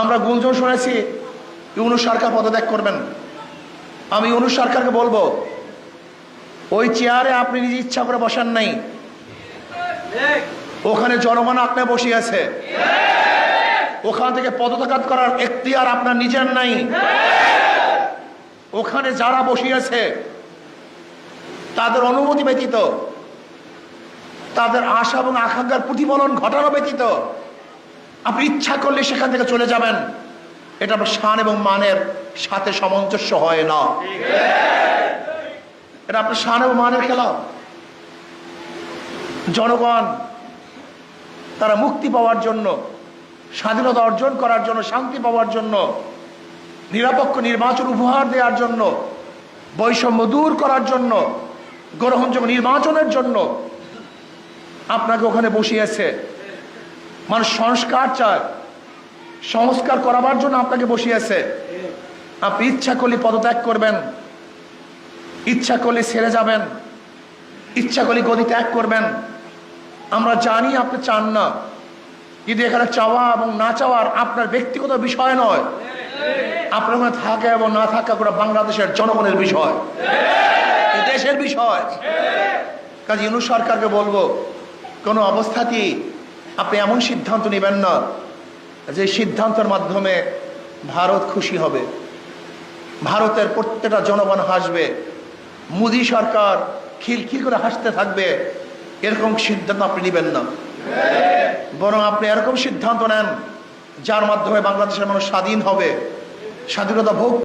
আমরা গুঞ্জন শুনেছি, ইউনুস সরকার পদত্যাগ করবেন। আমি ইউনুস সরকারকে বলব, ওই চেয়ারে আপনি নিজ ইচ্ছা করে বসান নাই। ওখানে জনগণ আপনার বসিয়ে আছে। ওখান থেকে পদত্যাগ করার এখতিয়ার আপনার নিজের নাই। ওখানে যারা বসিয়েছে তাদের অনুমতি ব্যতীত, তাদের আশা এবং আকাঙ্ক্ষার প্রতিফলন ঘটানো ব্যতীত আপনি ইচ্ছা করলে সেখান থেকে চলে যাবেন। এটা আপনার শান এবং মানের সাথে সামঞ্জস্য হয় না। এটা আপনার শান এবং মানের খেলা। জনগণ, তারা মুক্তি পাওয়ার জন্য, স্বাধীনতা অর্জন করার জন্য, শান্তি পাওয়ার জন্য, নিরপেক্ষ নির্বাচন উপহার দেওয়ার জন্য, বৈষম্য দূর করার জন্য গ্রহণযোগ্য নির্বাচনের জন্য আপনাকে ওখানে বসিয়েছে। মানুষ সংস্কার চায়। সংস্কার করাবার জন্য আপনাকে বসিয়েছে। আপনি ইচ্ছা করলে পদত্যাগ করবেন। ইচ্ছা করলে ছেড়ে যাবেন। ইচ্ছা করলে গদি ত্যাগ করবেন। আমরা জানি আপনি চান না। কিন্তু এখানে চাওয়া এবং না চাওয়ার আপনার ব্যক্তিগত বিষয় নয়। আপনার মনে থাকা এবং না থাকা করে বাংলাদেশের জনগণের বিষয়। দেশের বিষয়। কাজে ইউনুস সরকারকে বলব, কোনো অবস্থাতেই আপনি এমন সিদ্ধান্ত নেবেন না যে সিদ্ধান্তের মাধ্যমে ভারত খুশি হবে। ভারতের প্রত্যেকটা জনগণ হাসবে। মোদি সরকার খিলখিল করে হাসতে থাকবে। এরকম সিদ্ধান্ত আপনি নেবেন না। বরং আপনি এরকম সিদ্ধান্ত নেন যার মাধ্যমে বাংলাদেশের মানুষ স্বাধীন হবে, স্বাধীনতা ভোগ